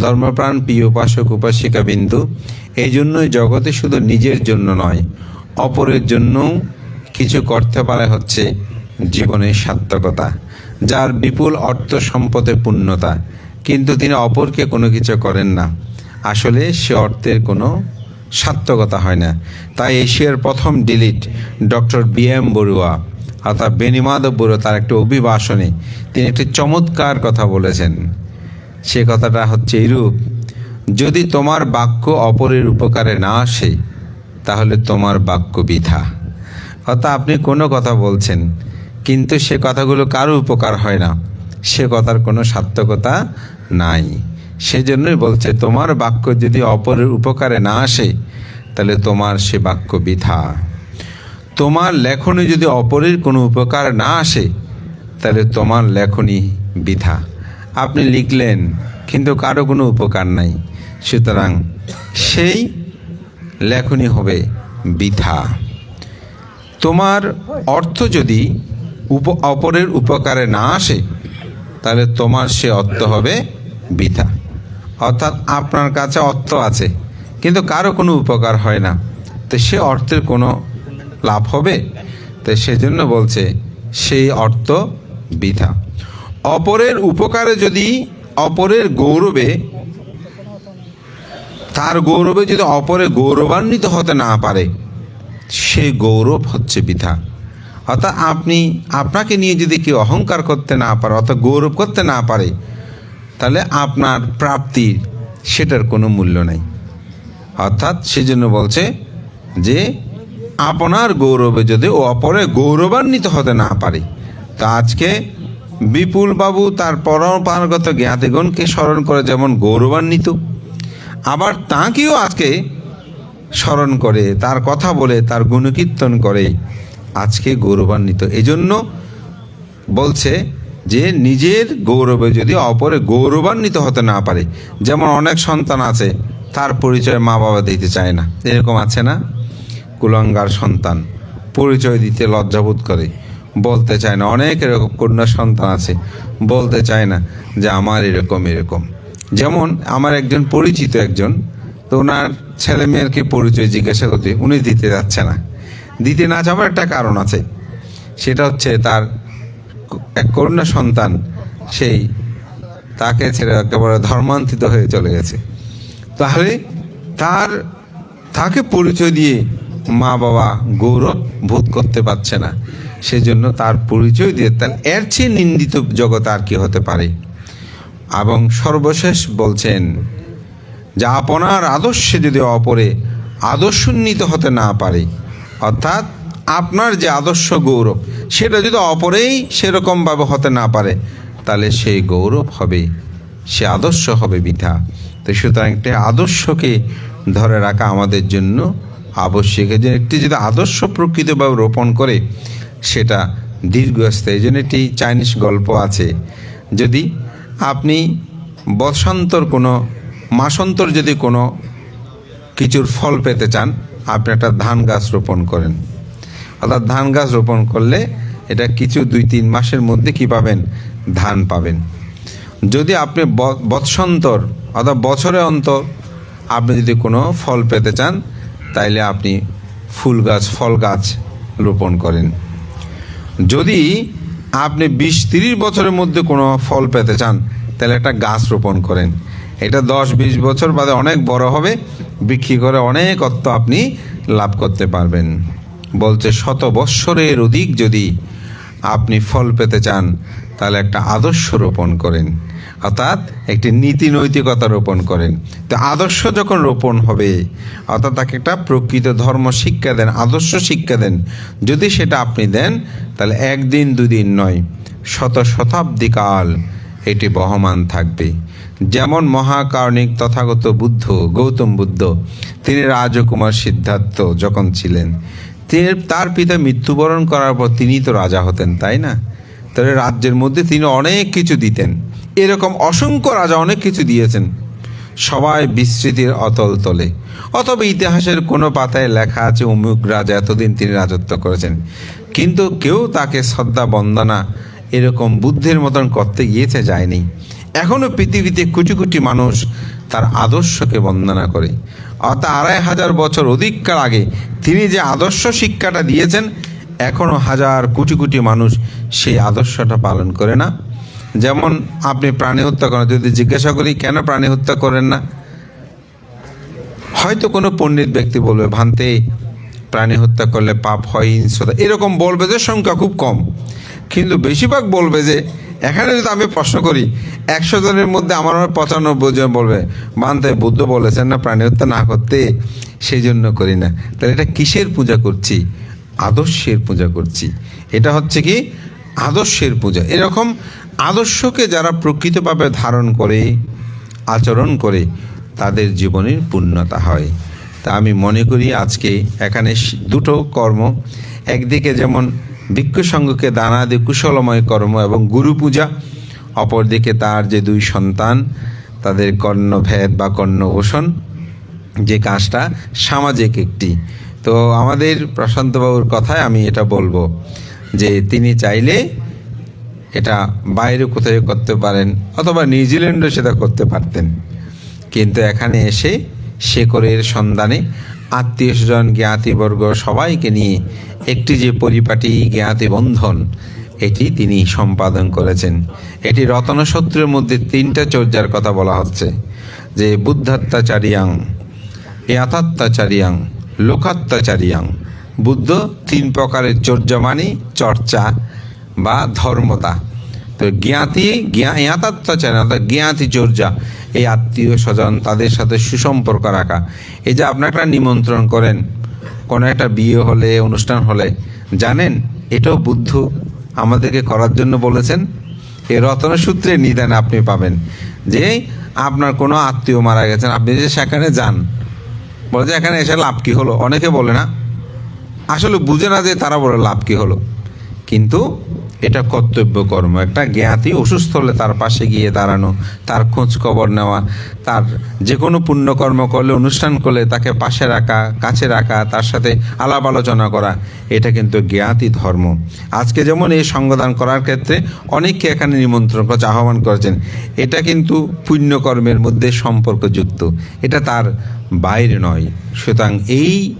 ধর্মপ্রাণ, প্রিয় উপাসক, উপাসিকা বিন্দু এই জন্যই জগতে শুধু নিজের জন্য নয়, অপরের জন্যও কিছু করতে পারে হচ্ছে জীবনের সার্থকতা, যার বিপুল অর্থ সম্পদে পূর্ণতা। কিন্তু তিনি অপরকে কোনো কিছু করেন না। আসলে সে অর্থের কোনো সার্থকতা হয় না। তাই এশিয়ার প্রথম D Litt doctor B M Barua, অর্থাৎ বেনিমাধব বড়ুয়া, তার একটি অভিবাসনে তিনি একটি চমৎকার কথা বলেছেন। সে কথাটা হচ্ছে এইরূপ যদি তোমার বাক্য অপরের উপকারে না আসে, তাহলে তোমার বাক্য বৃথা। অর্থাৎ আপনি কোনো কথা বলছেন, কিন্তু সে কথাগুলো কারও উপকার হয় না। সে কথার কোনো সার্থকতা নাই। সেজন্যই বলছে, তোমার বাক্য যদি অপরের উপকারে না আসে, তাহলে তোমার সে বাক্য বৃথা। তোমার লেখনী যদি অপরের কোনো উপকার না আসে, তাহলে তোমার লেখনী বৃথা। আপনি লিখলেন, কিন্তু কারও কোনো উপকার নাই। সুতরাং সেই লেখনী হবে বৃথা। তোমার অর্থ যদি উপ, অপরের উপকারে না আসে, তাহলে তোমার সে অর্থ হবে বৃথা। অর্থাৎ আপনার কাছে অর্থ আছে, কিন্তু কারও কোনো উপকার হয় না। তো সে অর্থের কোনো লাভ হবে? তো সেজন্য বলছে, সেই অর্থ বৃথা। অপরের উপকারে যদি অপরের গৌরবে, তার গৌরবে যদি অপরে গৌরবান্বিত হতে না পারে, সে গৌরব হচ্ছে বৃথা। অর্থাৎ আপনি, আপনাকে নিয়ে যদি কেউ অহংকার করতে না পারে, অর্থাৎ গৌরব করতে না পারে, তাহলে আপনার প্রাপ্তির সেটার কোনো মূল্য নাই। অর্থাৎ সেজন্য বলছে যে, আপনার গৌরবে যদি ও অপরে গৌরবান্বিত হতে না পারে, তো আজকে বিপুল বাবু তার পরম্পরাগত জ্ঞাতিগণকে স্মরণ করে যেমন গৌরবান্বিত, আবার তাঁকেও আজকে স্মরণ করে, তার কথা বলে, তার গুণকীর্তন করে আজকে গৌরবান্বিত। এজন্য বলছে যে নিজের গৌরবে যদি অপরে গৌরবান্বিত হতে না পারে, যেমন অনেক সন্তান আছে, তার পরিচয় মা বাবা দিতে চায় না। এরকম আছে না? কুলঙ্গার সন্তান পরিচয় দিতে লজ্জাবোধ করে। বলতে চায় না। অনেক এরকম কন্যা সন্তান আছে, বলতে চায় না যে আমার এরকম এরকম। যেমন আমার একজন পরিচিত একজন, তো ওনার ছেলে মেয়েরকে পরিচয় জিজ্ঞাসা করতে, উনি দিতে যাচ্ছে না। দিতে না যাওয়ার একটা কারণ আছে। সেটা হচ্ছে তার এক কন্যা সন্তান, সেই তাকে ছেড়ে একেবারে ধর্মান্তরিত হয়ে চলে গেছে। তাহলে তার, তাকে পরিচয় দিয়ে মা বাবা গৌরব বোধ করতে পারছে না। সেজন্য তার পরিচয় দিয়ে তার এর চেয়ে নিন্দিত জগৎ আর কি হতে পারে? এবং সর্বশেষ বলছেন, যা আপনার আদর্শে যদি অপরে আদর্শোন্নীত হতে না পারে, অর্থাৎ আপনার যে আদর্শ গৌরব, সেটা যদি অপরেই সেরকমভাবে হতে না পারে, তাহলে সেই গৌরব হবে, সে আদর্শ হবে বৃথা। তো সুতরাং একটি আদর্শকে ধরে রাখা আমাদের জন্য আবশ্যক। একটি যদি আদর্শ প্রকৃতভাবে রোপণ করে সেটা দীর্ঘস্থায়ী। এই জন্য একটি চাইনিজ গল্প আছে। যদি আপনি বসন্তর কোনো, মাসন্তর যদি কোনো কিছুর ফল পেতে চান, আপনি একটা ধান গাছ রোপণ করেন। অর্থাৎ ধান গাছ রোপণ করলে এটা কিছু দুই তিন মাসের মধ্যে কি পাবেন? ধান পাবেন। যদি আপনি বৎসন্তর, অর্থাৎ বছরে অন্তর আপনি যদি কোনো ফল পেতে চান, তাইলে আপনি ফুল গাছ, ফল গাছ রোপণ করেন। যদি আপনি বিশ তিরিশ বছরের মধ্যে কোনো ফল পেতে চান, তাহলে একটা গাছ রোপণ করেন। এটা দশ বিশ বছর বাদে অনেক বড় হবে, বিক্রি করে অনেক অর্থ আপনি লাভ করতে পারবেন। বলছে, শত বৎসরের অধিক যদি আপনি ফল পেতে চান, তাহলে একটা আদর্শ রোপণ করেন। অর্থাৎ একটি নীতি নৈতিকতা রোপণ করেন। তো আদর্শ যখন রোপণ হবে, অর্থাৎ তাকে একটা প্রকৃত ধর্ম শিক্ষা দেন, আদর্শ শিক্ষা দেন, যদি সেটা আপনি দেন, তাহলে একদিন দুদিন নয়, শত শতাব্দী কাল এটি বহমান থাকবে। যেমন মহাকারণিক তথাগত বুদ্ধ গৌতম বুদ্ধ, তিনি রাজকুমার সিদ্ধার্থ যখন ছিলেন, তিনি তার পিতা মৃত্যুবরণ করার পর তিনি তো রাজা হতেন, তাই না? তাহলে রাজ্যের মধ্যে তিনি অনেক কিছু দিতেন। এরকম অসংখ্য রাজা অনেক কিছু দিয়েছেন। সবাই বিস্মৃতির অতল তলে। অথবা ইতিহাসের কোনো পাতায় লেখা আছে, অমুক রাজা এতদিন তিনি রাজত্ব করেছেন। কিন্তু কেউ তাকে শ্রদ্ধা, বন্দনা এরকম বুদ্ধের মতন করতে গিয়েছে যায়নি। এখনও পৃথিবীতে কোটি কোটি মানুষ তার আদর্শকে বন্দনা করে। অর্থাৎ আড়াই হাজার বছর অধিককাল আগে তিনি যে আদর্শ শিক্ষাটা দিয়েছেন এখনও হাজার কোটি কোটি মানুষ সেই আদর্শটা পালন করে না। যেমন আপনি প্রাণী হত্যা করেন, যদি জিজ্ঞাসা করি, কেন প্রাণী হত্যা করেন না? হয়তো কোনো পণ্ডিত ব্যক্তি বলবে, ভান্তে, প্রাণী হত্যা করলে পাপ হয় হিংসতা এরকম বলবে যে সংখ্যা খুব কম। কিন্তু বেশিরভাগ বলবে যে, এখানে যদি আমি প্রশ্ন করি, একশো জনের মধ্যে আমার হয় পঁচানব্বই জন বলবে মানতে বুদ্ধ বলেছেন না প্রাণী হত্যা না করতে? সেই জন্য করি না। তাহলে এটা কিসের পূজা করছি? আদর্শের পূজা করছি। এটা হচ্ছে কি? আদর্শের পূজা। এরকম আদর্শকে যারা প্রকৃতভাবে ধারণ করে, আচরণ করে, তাদের জীবনের পূর্ণতা হয়। তা আমি মনে করি আজকে এখানে দুটো কর্ম। একদিকে যেমন ভিক্ষুসঙ্গকে দানাদি কুশলময় কর্ম এবং গুরু পূজা, অপরদিকে তার যে দুই সন্তান, তাদের কর্ণভেদ বা কর্ণভূষণ যে কাজটা সামাজিক একটি। তো আমাদের প্রশান্তবাবুর কথায় আমি এটা বলব। যে তিনি চাইলে এটা বাইরে কোথায় করতে পারেন অথবা নিউজিল্যান্ডও সেটা করতে পারতেন। কিন্তু এখানে এসে শেকরের সন্ধানে আত্মীয় স্বজন, জ্ঞাতিবর্গ সবাইকে নিয়ে একটি যে পরিপাটি জ্ঞাতি বন্ধন, এটি তিনি সম্পাদন করেছেন। এটি রতনসূত্রের মধ্যে তিনটা চর্যার কথা বলা হচ্ছে। যে বুদ্ধাত্মাচারিয়াং ইয়াথাত্মাচারিয়াং লোকাত্মাচারিয়াং বুদ্ধ, তিন প্রকারের চর্যা মানে চর্চা বা ধর্মতা। তো জ্ঞাতি, জ্ঞা ইয়াতাত্মাচার অর্থাৎ জ্ঞাতি চর্যা, এই আত্মীয় স্বজন তাদের সাথে সুসম্পর্ক রাখা। এই যে আপনার একটা নিমন্ত্রণ করেন, কোনো একটা বিয়ে হলে, অনুষ্ঠান হলে, জানেন, এটাও বুদ্ধ আমাদেরকে করার জন্য বলেছেন এই রতন সূত্রে নিদান আপনি পাবেন যে আপনার কোনো আত্মীয় মারা গেছেন, আপনি যে সেখানে যান, বলে যে এখানে এসে লাভ কি হলো? অনেকে বলে না আসলে বুঝে না যে তারা বলে লাভ কি হলো। কিন্তু এটা কর্তব্য কর্ম। একটা জ্ঞাতি অসুস্থ হলে তার পাশে গিয়ে দাঁড়ানো, তার খোঁজ খবর নেওয়া, তার যে কোনো পুণ্যকর্ম করলে, অনুষ্ঠান করলে তাকে পাশে রাখা, কাছে রাখা, তার সাথে আলাপ আলোচনা করা, এটা কিন্তু জ্ঞাতি ধর্ম। আজকে যেমন এই সঙ্গদান করার ক্ষেত্রে অনেককে এখানে নিমন্ত্রণ করছে আহ্বান করেছেন। এটা কিন্তু পুণ্যকর্মের মধ্যে সম্পর্কযুক্ত। এটা তার বাইরে নয়। সুতরাং এই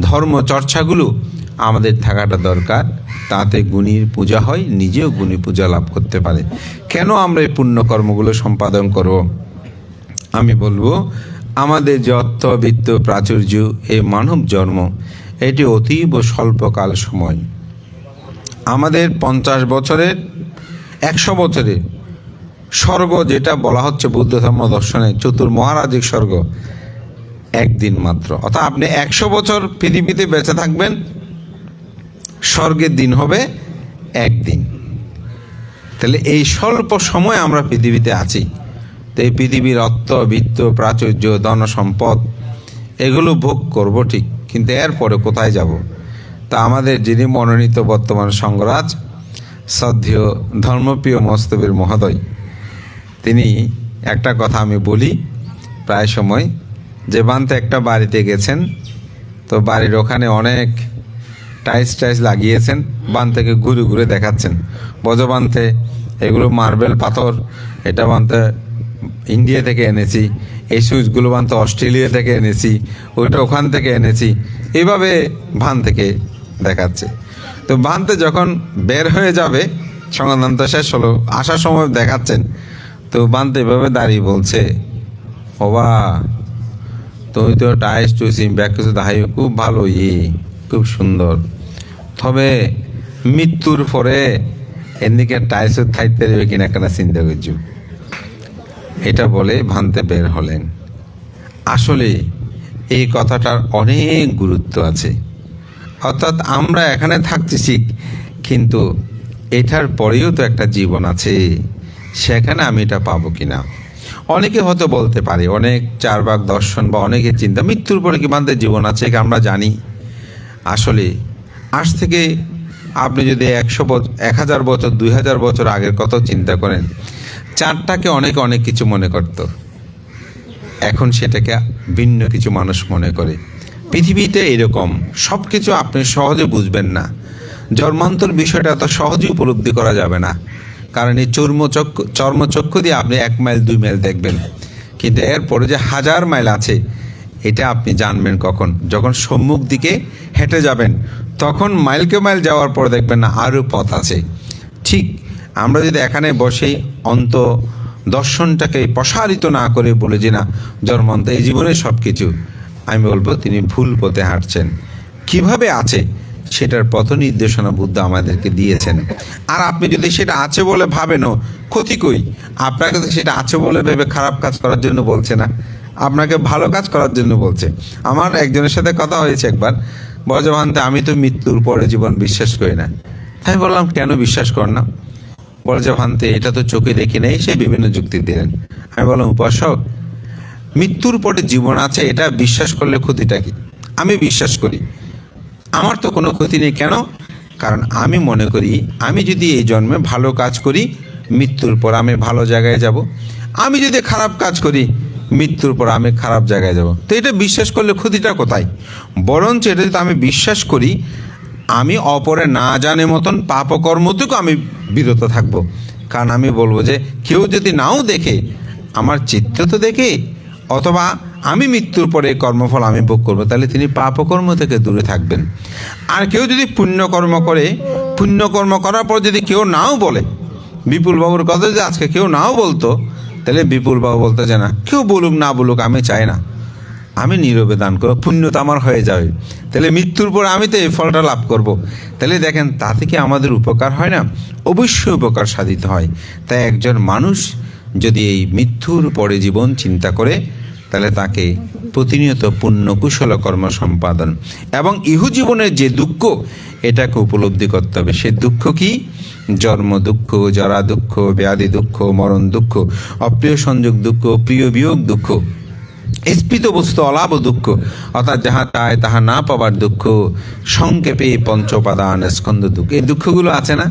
ধর্ম চর্চাগুলো আমাদের থাকাটা দরকার। তাতে গুণীর পূজা হয়, নিজেও গুণী পূজা লাভ করতে পারে। কেন আমরা এই পুণ্যকর্মগুলো সম্পাদন করব? আমি বলব, আমাদের যে বিত্ত প্রাচুর্য এই মানব জন্ম, এটি অতীব স্বল্পকাল সময়। আমাদের পঞ্চাশ বছরের, একশো বছরের স্বর্গ যেটা বলা হচ্ছে বুদ্ধ ধর্ম দর্শনে চতুর্মহারাজিক স্বর্গ একদিন মাত্র। অর্থাৎ আপনি একশো বছর পৃথিবীতে বেঁচে থাকবেন, স্বর্গের দিন হবে একদিন। তাহলে এই স্বল্প সময় আমরা পৃথিবীতে আছি। তো এই পৃথিবীর অর্থ, বিত্ত, প্রাচুর্য ধন সম্পদ এগুলো ভোগ করব ঠিক, কিন্তু এরপরে কোথায় যাব? তা আমাদের যিনি মনোনীত বর্তমান সংগরাজ, শ্রদ্ধেয়, ধর্মপ্রিয় মস্তবীর মহোদয়, তিনি একটা কথা আমি বলি, প্রায় সময় যে বানতে একটা বাড়িতে গেছেন, তো বাড়ির ওখানে অনেক টাইলস টাইলস লাগিয়েছেন বান থেকে ঘুরে ঘুরে দেখাচ্ছেন। বজবানতে এগুলো মার্বেল পাথর, এটা বানতে ইন্ডিয়া থেকে এনেছি, এই সুইচগুলো বানতে অস্ট্রেলিয়া থেকে এনেছি, ওইটা ওখান থেকে এনেছি, এভাবে ভান থেকে দেখাচ্ছে। তো বানতে যখন বের হয়ে যাবে সংক্রান্ত শেষ হলো, আসার সময় দেখাচ্ছেন, তো বানতে এভাবে দাঁড়িয়ে বলছে, ওবা তুমি তো টাইস টুইসি ব্যাগ কিছু দাহাই খুব ভালো ই, খুব সুন্দর। তবে মৃত্যুর পরে এদিকে টাইসের থাইতে দেবে কিনা কেনা চিন্তা করছু? এটা বলে ভানতে বের হলেন। আসলে এই কথাটার অনেক গুরুত্ব আছে। অর্থাৎ আমরা এখানে থাকতেছি কিন্তু এটার পরেও তো একটা জীবন আছে। সেখানে আমি এটা পাবো কিনা? অনেকে হয়তো বলতে পারে, অনেক চার ভাগ দর্শন বা অনেকের চিন্তা, মৃত্যুর পরে কি বান্ধব জীবন আছে আমরা জানি। আসলে, আজ থেকে আপনি যদি একশো বছর এক হাজার বছর, দুই হাজার বছর আগের কথা চিন্তা করেন, চারটাকে অনেকে অনেক কিছু মনে করতো। এখন সেটাকে ভিন্ন কিছু মানুষ মনে করে। পৃথিবীতে এরকম সব কিছু আপনি সহজে বুঝবেন না। জন্মান্তর বিষয়টা এত সহজে উপলব্ধি করা যাবে না। কারণ এই চর্মচক্ষু চর্মচক্ষু দিয়ে আপনি এক মাইল, দুই মাইল দেখবেন। কিন্তু এরপরে যে হাজার মাইল আছে, এটা আপনি জানবেন কখন। যখন সম্মুখ দিকে হেঁটে যাবেন, তখন মাইলকে মাইল যাওয়ার পর দেখবেন না আরও পথ আছে। ঠিক, আমরা যদি এখানে বসে অন্ত দর্শনটাকে প্রসারিত না করে বলে যে না জন্মন্ত এই জীবনে সব কিছু আমি বলব তিনি ভুল পথে হাঁটছেন। কীভাবে আছে? সেটার পথ নির্দেশনা বুদ্ধ আমাদেরকে দিয়েছেন। আর আপনি যদি সেটা আছে বলে ভাবেনও, ক্ষতি কই? আপনাকে তো সেটা আছে বলে ভেবে খারাপ কাজ করার জন্য বলছে না। আপনাকে ভালো কাজ করার জন্য বলছে। আমার একজনের সাথে কথা হয়েছে একবার। বজভান্তে আমি তো মৃত্যুর পরে জীবন বিশ্বাস করি না। আমি বললাম, কেন বিশ্বাস কর না? বলে যে, ভান্তে, এটা তো চোখে দেখি নেই, সে বিভিন্ন যুক্তি দিলেন। আমি বললাম, উপাসক, মৃত্যুর পরে জীবন আছে, এটা বিশ্বাস করলে ক্ষতিটা কি? আমি বিশ্বাস করি। আমার তো কোনো ক্ষতি নেই। কেন? কারণ আমি মনে করি, আমি যদি এই জন্মে ভালো কাজ করি, মৃত্যুর পর আমি ভালো জায়গায় যাব। আমি যদি খারাপ কাজ করি, মৃত্যুর পর আমি খারাপ জায়গায় যাব। তো এটা বিশ্বাস করলে ক্ষতিটা কোথায়? বরঞ্চ এটা যদি আমি বিশ্বাস করি, আমি অপরে না জানে মতন পাপকর্ম থেকে আমি বিরত থাকব। কারণ আমি বলব যে, কেউ যদি নাও দেখে, আমার চিত্র তো দেখে, অথবা আমি মৃত্যুর পরে এই কর্মফল আমি ভোগ করব, তাহলে তিনি পাপকর্ম থেকে দূরে থাকবেন। আর কেউ যদি পুণ্যকর্ম করে, পুণ্যকর্ম করার পর যদি কেউ নাও বলে, বিপুলবাবুর কথা যদি আজকে কেউ নাও বলতো, তাহলে বিপুলবাবু বলতে যে না, কেউ বলুক না বলুক, আমি চাই না। আমি নীরবে দান করব, পুণ্য তো আমার হয়ে যাবে। তাহলে মৃত্যুর পর আমি তো এই ফলটা লাভ করব। তাহলে দেখেন তা থেকে আমাদের উপকার হয় না? অবশ্যই উপকার সাধিত হয়। তাই একজন মানুষ যদি এই মৃত্যুর পরে জীবন চিন্তা করে তাহলে তাকে প্রতিনিয়ত পুণ্য কুশল কর্ম সম্পাদন। এবং ইহু জীবনের যে দুঃখ, এটাকে উপলব্ধি করতে হবে। সে দুঃখ কি? জন্ম দুঃখ, জরা দুঃখ, ব্যাধি দুঃখ, মরণ দুঃখ, অপ্রিয় সংযোগ দুঃখ, প্রিয় বিয়োগ দুঃখ, স্ফীত বস্তু, অলাভ দুঃখ, অর্থাৎ যাহা চায় তাহা না পাবার দুঃখ, সংক্ষেপে পঞ্চপাদান স্কন্দ দুঃখ। এই দুঃখগুলো আছে না?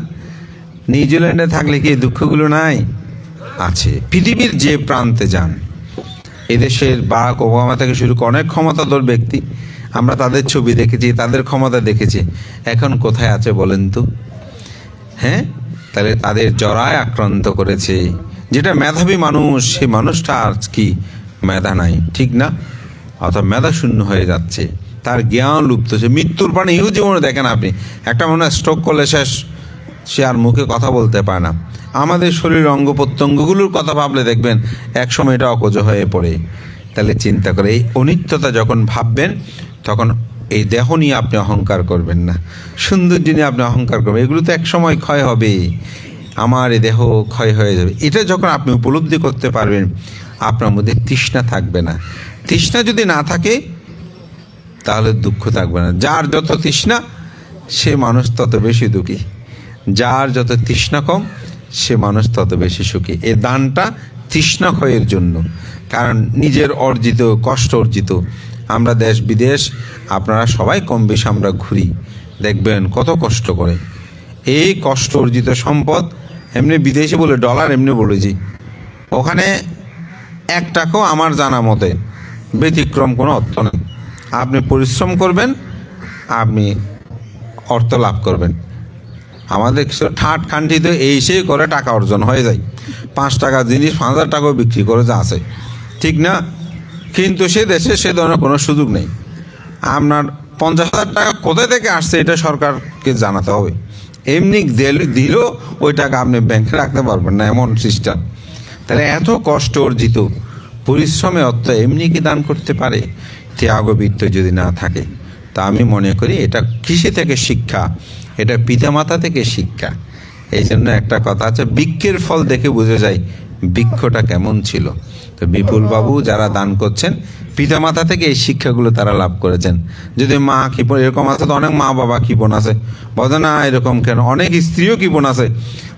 নিউজিল্যান্ডে থাকলে কি এই দুঃখগুলো নাই? আছে। পৃথিবীর যে প্রান্তে যান এদেশের বারাক ওবামা থেকে শুরু করে অনেক ক্ষমতাধর ব্যক্তি আমরা তাদের ছবি দেখেছি, তাদের ক্ষমতা দেখেছি। এখন কোথায় আছে বলেন তো? হ্যাঁ? তাহলে তাদের জরায় আক্রান্ত করেছে। যেটা মেধাবী মানুষ, সেই মানুষটা আর কি মেধা নাই, ঠিক না? অর্থাৎ মেধা শূন্য হয়ে যাচ্ছে। তার জ্ঞান লুপ্ত হচ্ছে। মৃত্যুর প্রাণে ইহু জীবনে দেখেন আপনি। একটা মনে হয় স্ট্রোক করলে শেষ, সে আর মুখে কথা বলতে পারে না। আমাদের শরীর অঙ্গ প্রত্যঙ্গগুলোর কথা ভাবলে দেখবেন একসময় এটা অকজ হয়ে পড়ে। তাহলে চিন্তা করে, এই অনিত্যতা যখন ভাববেন, তখন এই দেহ নিয়ে আপনি অহংকার করবেন না। সৌন্দর্য নিয়ে আপনি অহংকার করবেন। এগুলো তো এক সময় ক্ষয় হবে। আমার এই দেহ ক্ষয় হয়ে যাবে। এটা যখন আপনি উপলব্ধি করতে পারবেন, আপনার মধ্যে তৃষ্ণা থাকবে না। তৃষ্ণা যদি না থাকে, তাহলে দুঃখ থাকবে না। যার যত তৃষ্ণা, সে মানুষ তত বেশি দুঃখী। যার যত তৃষ্ণা কম সে মানুষ তত বেশি সুখী। এ দানটা তৃষ্ণা ক্ষয়ের জন্য। কারণ নিজের অর্জিত, কষ্ট অর্জিত। আমরা দেশ, বিদেশ, আপনারা সবাই কম বেশি আমরা ঘুরি। দেখবেন কত কষ্ট করে। এই কষ্ট অর্জিত সম্পদ এমনি বিদেশে বলে, ডলার এমনি বলেছি ওখানে এক টাকাও আমার জানা মতে ব্যতিক্রম কোনো অর্থ নেই। আপনি পরিশ্রম করবেন, আপনি অর্থ লাভ করবেন। আমাদের ঠাট খান্টিতে এই সেই করে টাকা অর্জন হয়ে যায়। পাঁচ টাকা জিনিস, পাঁচ হাজার টাকাও বিক্রি করে যা আছে। ঠিক না? কিন্তু সে দেশে সে ধরনের কোনো সুযোগ নেই। আপনার পঞ্চাশ হাজার টাকা কোথায় থেকে আসছে এটা সরকারকে জানাতে হবে। এমনি দিল, ওই টাকা আপনি ব্যাংকে রাখতে পারবেন না, এমন সিস্টেম। তাহলে এত কষ্ট অর্জিত, পরিশ্রমে অর্থ এমনি কি দান করতে পারে? ত্যাগবৃত্ত যদি না থাকে। তা আমি মনে করি এটা কৃষি থেকে শিক্ষা, এটা পিতামাতা থেকে শিক্ষা। এই জন্য একটা কথা আছে, বৃক্ষের ফল দেখে বুঝে যায় বৃক্ষটা কেমন ছিল। তো বিপুল বাবু যারা দান করছেন, পিতামাতা থেকে এই শিক্ষাগুলো তারা লাভ করেছেন। যদি মা কৃপণ, এরকম আছে তো অনেক মা বাবা কৃপণ আছে। বলে না, এরকম কেন? অনেক স্ত্রীও কৃপণ আছে।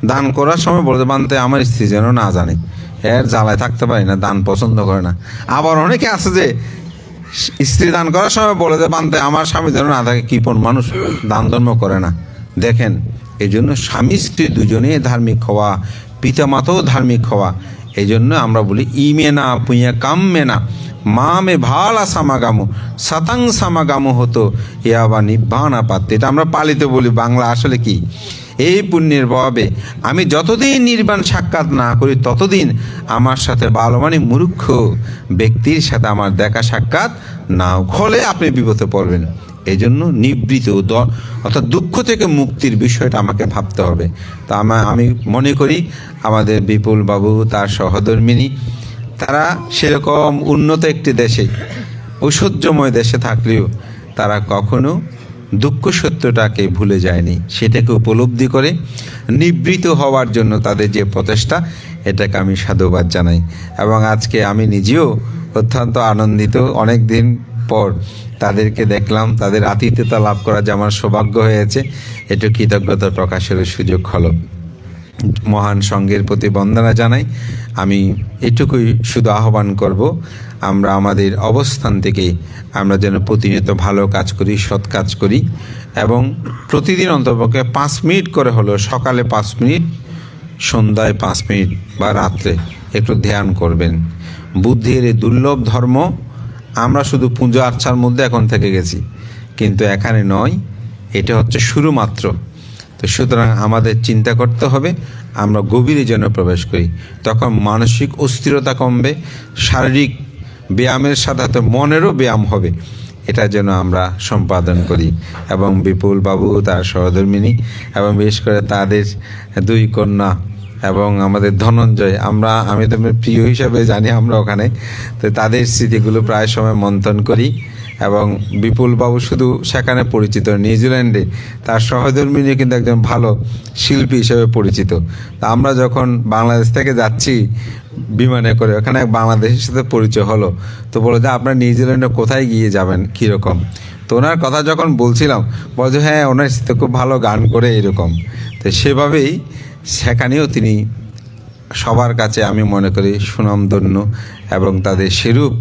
দান করার সময় বলতে বানতে, আমার স্ত্রী যেন না জানে। এর জ্বালায় থাকতে পারি না, দান পছন্দ করে না। আবার অনেকে আছে যে স্ত্রী দান করার সময় বলে যে বান্ধে আমার স্বামী যেন না থাকে কৃপণ মানুষ দান ধর্ম করে না? দেখেন এই জন্য স্বামী স্ত্রী দুজনেই ধার্মিক হওয়া, পিতামাতাও ধার্মিক হওয়া এই জন্য আমরা বলি ইমে না পুঁয়া কাম্যে না মামে ভালা সামাগামু, সাতাং সামাগামু হতো, এ আবার নিব্বানা পাত্র এটা আমরা পালিত বলি বাংলা আসলে কি? এই পুণ্যের প্রভাবে আমি যতদিন নির্বাণ সাক্ষাৎ না করি, ততদিন আমার সাথে ভালো মানে মূর্খ ব্যক্তির সাথে আমার দেখা সাক্ষাৎ না হলে আপনি বিপদে পড়বেন। এই জন্য নিবৃত অর্থাৎ দুঃখ থেকে মুক্তির বিষয়টা আমাকে ভাবতে হবে। তা আমা- আমি মনে করি আমাদের বিপুল বাবু, তার সহধর্মিনী, তারা সেরকম উন্নত একটি দেশে ঐশ্বর্যময় দেশে থাকলেও তারা কখনো দুঃখ সত্যটাকে ভুলে যায়নি। সেটাকে উপলব্ধি করে নিবৃত হওয়ার জন্য তাদের যে প্রচেষ্টা, এটাকে আমি সাধুবাদ জানাই। এবং আজকে আমি নিজেও অত্যন্ত আনন্দিত। অনেক দিন পর তাদেরকে দেখলাম, তাদের আতিথ্যতা লাভ করা যে আমার সৌভাগ্য হয়েছে একটু কৃতজ্ঞতা প্রকাশের সুযোগ হলো। মহান সঙ্গের প্রতি বন্দনা জানাই, আমি এটুকুই শুধু আহ্বান করব, আমরা আমাদের অবস্থান থেকে আমরা যেন প্রতিনিয়ত ভালো কাজ করি, সৎ কাজ করি, এবং প্রতিদিন অন্তপক্ষে পাঁচ মিনিট করে হলো সকালে পাঁচ মিনিট, সন্ধ্যায় পাঁচ মিনিট বা রাত্রে একটু ধ্যান করবেন। বুদ্ধির এই দুর্লভ ধর্ম আমরা শুধু পুজো আর্চার মধ্যে এখন থেকে গেছি। কিন্তু এখানে নয়, এটা হচ্ছে শুরু মাত্র তো সুতরাং আমাদের চিন্তা করতে হবে, আমরা গভীরে যেন প্রবেশ করি। তখন মানসিক অস্থিরতা কমবে, শারীরিক ব্যায়ামের সাথে মনেরও ব্যায়াম হবে। এটা যেন আমরা সম্পাদন করি। এবং বিপুল বাবু তার সহধর্মিনী এবং বিশেষ করে তাদের দুই কন্যা এবং আমাদের ধনঞ্জয়, আমরা, আমি তো প্রিয় হিসাবে জানি আমরা ওখানে, তো তাদের স্মৃতিগুলো প্রায় সময় মন্থন করি এবং বিপুল বাবু শুধু সেখানে পরিচিত, নিউজিল্যান্ডে তার সহধর্মিনী কিন্তু একজন ভালো শিল্পী হিসেবে পরিচিত। তা আমরা যখন বাংলাদেশ থেকে যাচ্ছি বিমানে করে, ওখানে এক বাংলাদেশের সাথে পরিচয় হলো, তো বলো যে, আপনার নিউজিল্যান্ডে কোথায় গিয়ে যাবেন? কীরকম? তো ওনার কথা যখন বলছিলাম বলছে হ্যাঁ ওনার খুব ভালো গান করে এরকম। তো সেভাবেই সেখানেও তিনি সবার কাছে, আমি মনে করি, সুনামধন্য এবং তাদের সেরূপ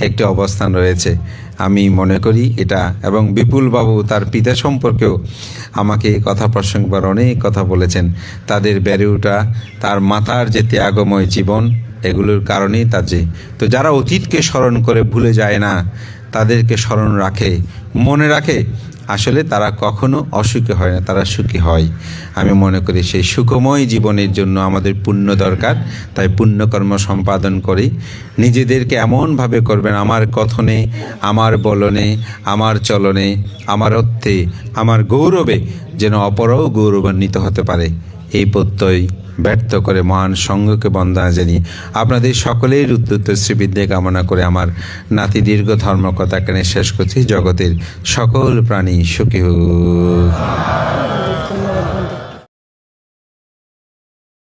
একটি অবস্থান রয়েছে। আমি মনে করি এটা এবং বিপুল বাবু তার পিতা সম্পর্কেও আমাকে কথা প্রসঙ্গবার অনেক কথা বলেছেন। তাদের বেড়ে ওঠা তার মাতার যে ত্যাগময় জীবন, এগুলোর কারণেই তার যে, তো যারা অতীতকে স্মরণ করে ভুলে যায় না, তাদেরকে স্মরণ রাখে, মনে রাখে আসলে তারা কখনো অসুখী হয় না, তারা সুখী হয়। আমি মনে করি সেই সুখময় জীবনের জন্য আমাদের পুণ্য দরকার, তাই পুণ্যকর্ম সম্পাদন করি। নিজেদেরকে এমনভাবে করবেন, আমার কথনে, আমার বলনে, আমার চলনে, আমার অর্থে, আমার গৌরবে যেন অপরও গৌরবান্বিত হতে পারে। এই প্রত্যয় ব্যর্থ করে মহান সঙ্গকে বন্দনা জানি। আপনাদের সকলের উদ্যুত শ্রীবিদ্যে কামনা করে আমার নাতি দীর্ঘ ধর্মকথা কেন শেষ করছি। জগতের সকল প্রাণী সুখী হোক।